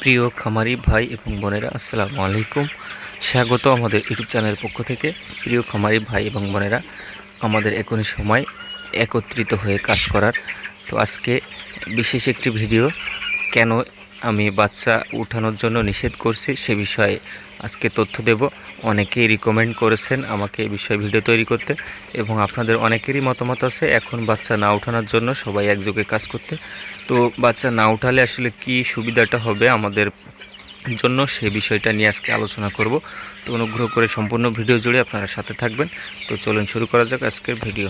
প্রিয় খামারি ভাই এবং বোনেরা, আসসালামু আলাইকুম। স্বাগত আমাদের ইউটিউব চ্যানেলের পক্ষ থেকে। প্রিয় খামারি ভাই এবং বোনেরা, আমাদের এখনই সময় একত্রিত হয়ে কাজ করার। তো আজকে বিশেষ একটি ভিডিও, কেন আমি বাচ্চা উঠানোর জন্য নিষেধ করছি সে বিষয়ে আজকে তথ্য দেব। অনেকেই রিকমেন্ড করেছেন আমাকে এই বিষয়ে ভিডিও তৈরি করতে এবং আপনাদের অনেকেরই মতামত আছে এখন বাচ্চা না ওঠানোর জন্য সবাই একযোগে কাজ করতে। তো বাচ্চা না উঠালে আসলে কি সুবিধাটা হবে আমাদের জন্য সে বিষয়টা নিয়ে আজকে আলোচনা করব। তো অনুগ্রহ করে সম্পূর্ণ ভিডিও জুড়ে আপনারা সাথে থাকবেন। তো চলুন শুরু করা যাক আজকের ভিডিও।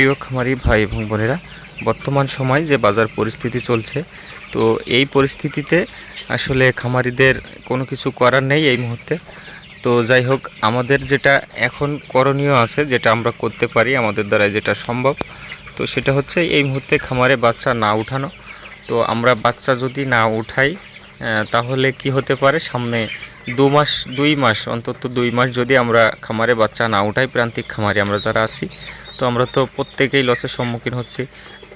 প্রিয় খামারি ভাই এবং বোনেরা, বর্তমান সময় যে বাজার পরিস্থিতি চলছে, তো এই পরিস্থিতিতে আসলে খামারিদের কোনো কিছু করার নেই এই মুহূর্তে। তো যাই হোক, আমাদের যেটা এখন করণীয় আছে, যেটা আমরা করতে পারি আমাদের দ্বারা যেটা সম্ভব, তো সেটা হচ্ছে এই মুহূর্তে খামারে বাচ্চা না উঠানো। তো আমরা বাচ্চা যদি না উঠাই তাহলে কি হতে পারে? সামনে দু মাস, দুই মাস, অন্তত দুই মাস যদি আমরা খামারে বাচ্চা না উঠাই, প্রান্তিক খামারে আমরা যারা আছি তো আমরা তো প্রত্যেকেই লসের সম্মুখীন হচ্ছি।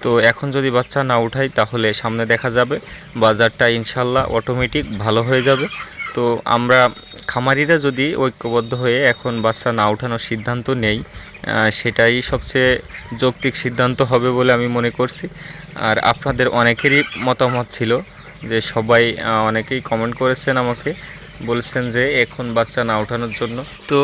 তো এখন যদি বাচ্চা না উঠাই, তাহলে সামনে দেখা যাবে। বাজারটা ইনশাল্লাহ অটোমেটিক ভালো হয়ে যাবে। তো আমরা খামারিরা যদি ঐক্যবদ্ধ হয়ে এখন বাচ্চা না ওঠানোর সিদ্ধান্ত নেই সেটাই সবচেয়ে যৌক্তিক সিদ্ধান্ত হবে বলে আমি মনে করছি। আর আপনাদের অনেকেরই মতামত ছিল যে সবাই অনেকেই কমেন্ট করেছেন আমাকে। বলছেন যে এখন বাচ্চা না ওঠানোর জন্য। তো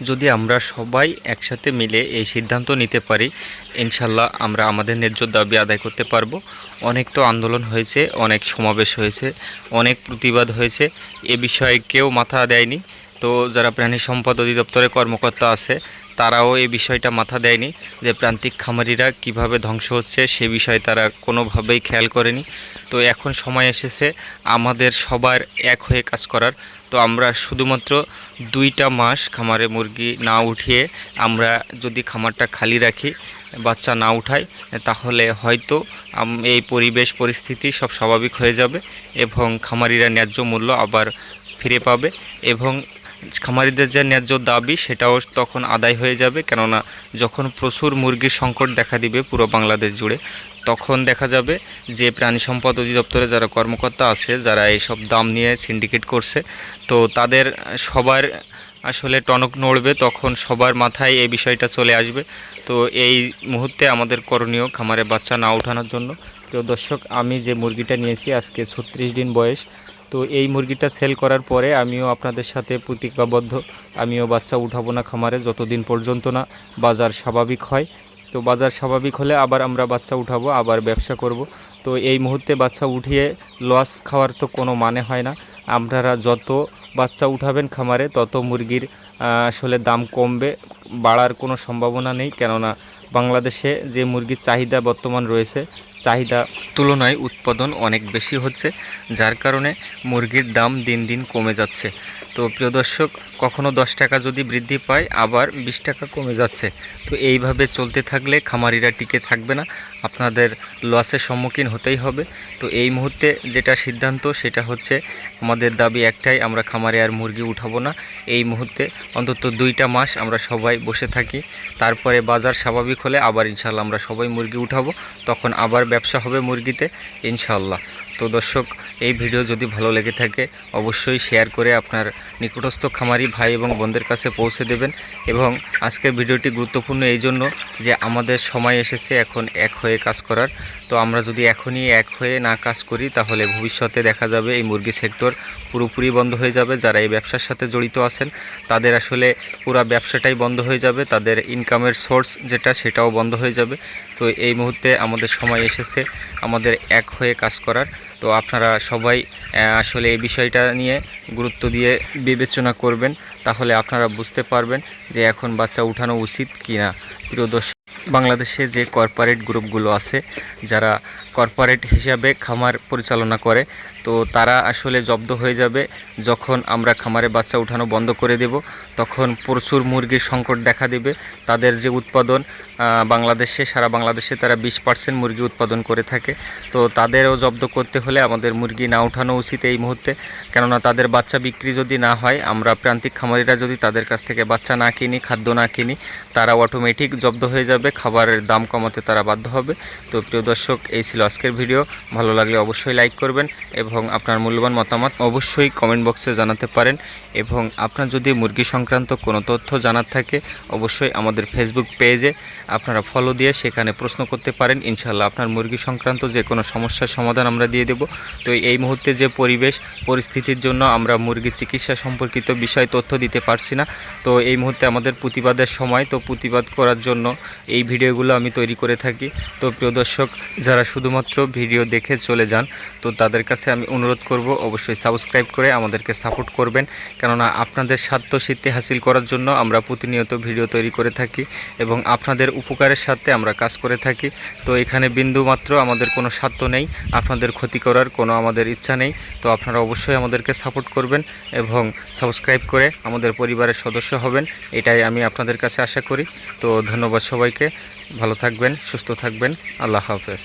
যদি আমরা সবাই একসাথে মিলে এই সিদ্ধান্ত নিতে পারি, ইনশাল্লাহ আমরা আমাদের ন্যায্য দাবি আদায় করতে পারব। অনেক তো আন্দোলন হয়েছে, অনেক সমাবেশ হয়েছে, অনেক প্রতিবাদ হয়েছে, এ বিষয়ে কেউ মাথা দেয়নি। তো যারা প্রাণী সম্পদ অধিদপ্তরের কর্মকর্তা আছে, তারাও এই বিষয়টা মাথা দেয়নি যে প্রান্তিক খামারিরা কীভাবে ধ্বংস হচ্ছে, সে বিষয়ে তারা কোনোভাবেই খেয়াল করেনি। তো এখন সময় এসেছে আমাদের সবার এক হয়ে কাজ করার। তো আমরা শুধুমাত্র দুইটা মাস খামারে মুরগি না উঠিয়ে আমরা যদি খামারটা খালি রাখি, বাচ্চা না উঠাই, তাহলে হয়তো এই পরিবেশ পরিস্থিতি সব স্বাভাবিক হয়ে যাবে এবং খামারিরা ন্যায্য মূল্য আবার ফিরে পাবে এবং খামারিদের যে ন্যায্য দাবি, সেটাও তখন আদায় হয়ে যাবে। কেননা, যখন প্রচুর মুরগির সংকট দেখা দিবে পুরো বাংলাদেশ জুড়ে, তখন দেখা যাবে যে প্রাণী সম্পদ অধিদপ্তরে যারা কর্মকর্তা আছে, যারা এইসব দাম নিয়ে সিন্ডিকেট করছে, তো তাদের সবার আসলে টনক নড়বে, তখন সবার মাথায় এই বিষয়টা চলে আসবে। তো এই মুহূর্তে আমাদের করণীয় খামারে বাচ্চা না ওঠানোর জন্য। প্রিয় দর্শক, আমি যে মুরগিটা নিয়েছি, আজকে ছত্রিশ দিন বয়স তো এই মুরগিটা সেল করার পরে আমিও আপনাদের সাথে প্রতিজ্ঞাবদ্ধ। আমিও বাচ্চা উঠাবো না খামারে যতদিন পর্যন্ত না বাজার স্বাভাবিক হয়। তো বাজার স্বাভাবিক হলে আবার আমরা বাচ্চা উঠাবো, আবার ব্যবসা করব। তো এই মুহূর্তে বাচ্চা উঠিয়ে লস খাওয়ার তো কোনো মানে হয় না। আপনারা যত বাচ্চা উঠাবেন খামারে, তত মুরগির আসলে দাম কমবে, বাড়ার কোনো সম্ভাবনা নেই। কেননা বাংলাদেশে যে মুরগির চাহিদা বর্তমান রয়েছে চাহিদা তুলনায় উৎপাদন অনেক বেশি হচ্ছে, যার কারণে মুরগির দাম দিন দিন কমে যাচ্ছে। তো প্রিয় দর্শক, কখনো দশ টাকা যদি বৃদ্ধি পায়, আবার বিশ টাকা কমে যাচ্ছে। তো এইভাবে চলতে থাকলে খামারিরা টিকে থাকবে না, আপনাদের লসের সম্মুখীন হতেই হবে। তো এই মুহূর্তে যেটা সিদ্ধান্ত, সেটা হচ্ছে আমাদের দাবি একটাই, আমরা খামারে আর মুরগি উঠাবো না। এই মুহূর্তে অন্তত দুইটা মাস আমরা সবাই বসে থাকি, তারপরে বাজার স্বাভাবিক হলে আবার ইনশাল্লাহ আমরা সবাই মুরগি উঠাবো, তখন আবার ব্যবসা হবে মুরগিতে ইনশাল্লাহ তো দর্শক, এই ভিডিও যদি ভালো লেগে থাকে, অবশ্যই শেয়ার করে আপনার নিকটস্থ খামারি ভাই এবং বোনদের কাছে পৌঁছে দেবেন এবং আজকের ভিডিওটি গুরুত্বপূর্ণ এই জন্য যে আমাদের সময় এসেছে, এখন এক হয়ে কাজ করার। তো আমরা যদি এখনই এক হয়ে না কাজ করি, তাহলে ভবিষ্যতে দেখা যাবে এই মুরগি সেক্টর পুরোপুরি বন্ধ হয়ে যাবে। যারা এই ব্যবসার সাথে জড়িত আছেন, তাদের আসলে পুরো ব্যবসাটাই বন্ধ হয়ে যাবে। তাদের ইনকামের সোর্স যেটা, সেটাও বন্ধ হয়ে যাবে। তো এই মুহূর্তে আমাদের সময় এসেছে, আমাদের এক হয়ে কাজ করার। তো আপনারা সবাই আসলে এই বিষয়টা নিয়ে গুরুত্ব দিয়ে বিবেচনা করবেন, তাহলে আপনারা বুঝতে পারবেন যে এখন বাচ্চা উঠানো উচিত কি না প্রিয় বাংলাদেশে যে কর্পোরেট গ্রুপগুলো আছে, যারা কর্পোরেট হিসাবে খামার পরিচালনা করে তো তারা আসলে জব্দ হয়ে যাবে। যখন আমরা খামারে বাচ্চা উঠানো বন্ধ করে দেব, তখন প্রচুর মুরগির সংকট দেখা দেবে। তাদের যে উৎপাদন বাংলাদেশে, সারা বাংলাদেশে তারা বিশ পার্সেন্ট মুরগি উৎপাদন করে থাকে। তো তাদেরও জব্দ করতে হলে আমাদের মুরগি না উঠানো উচিত এই মুহূর্তে। কেননা তাদের বাচ্চা বিক্রি যদি না হয়, আমরা প্রান্তিক খামারিরা যদি তাদের কাছ থেকে বাচ্চা না কিনি, খাদ্য না কিনি, তারা অটোমেটিক জব্দ হয়ে যাবে, খাবারের দাম কমাতে তারা বাধ্য হবে। তো প্রিয় দর্শক, এই ছিল আজকের ভিডিও। ভালো লাগলে অবশ্যই লাইক করবেন। এবং আপনার মূল্যবান মতামত অবশ্যই কমেন্ট বক্সে জানাতে পারেন এবং আপনার যদি মুরগি সংক্রান্ত কোনো তথ্য জানার থাকে, অবশ্যই আমাদের ফেসবুক পেজে আপনারা ফলো দিয়ে সেখানে প্রশ্ন করতে পারেন। ইনশাল্লাহ আপনার মুরগি সংক্রান্ত যে কোনো সমস্যার সমাধান আমরা দিয়ে দেব। তো এই মুহূর্তে যে পরিবেশ, পরিস্থিতির জন্য আমরা মুরগি চিকিৎসা সম্পর্কিত বিষয় তথ্য দিতে পারছি না। তো এই মুহূর্তে আমাদের প্রতিবাদের সময়। তো প্রতিবাদ করার জন্য এই ভিডিওগুলো আমি তৈরি করে থাকি। তো প্রিয় দর্শক, যারা শুধুমাত্র ভিডিও দেখে চলে যান, তো তাদের কাছে আমি অনুরোধ করব অবশ্যই সাবস্ক্রাইব করে আমাদেরকে সাপোর্ট করবেন। কেননা আপনাদের স্বার্থ সিদ্ধি হাসিল করার জন্য আমরা প্রতিনিয়ত ভিডিও তৈরি করে থাকি এবং আপনাদের উপকারের সাথে আমরা কাজ করে থাকি। তো এখানে বিন্দু মাত্র, আমাদের কোনো স্বার্থ নেই, আপনাদের ক্ষতি করার কোনো আমাদের ইচ্ছা নেই। তো আপনারা অবশ্যই আমাদেরকে সাপোর্ট করবেন এবং সাবস্ক্রাইব করে আমাদের পরিবারের সদস্য হবেন, এটাই আমি আপনাদের কাছে আশা করি। তো ধন্যবাদ সবাইকে, ভালো থাকবেন, সুস্থ থাকবেন, আল্লাহ হাফেজ।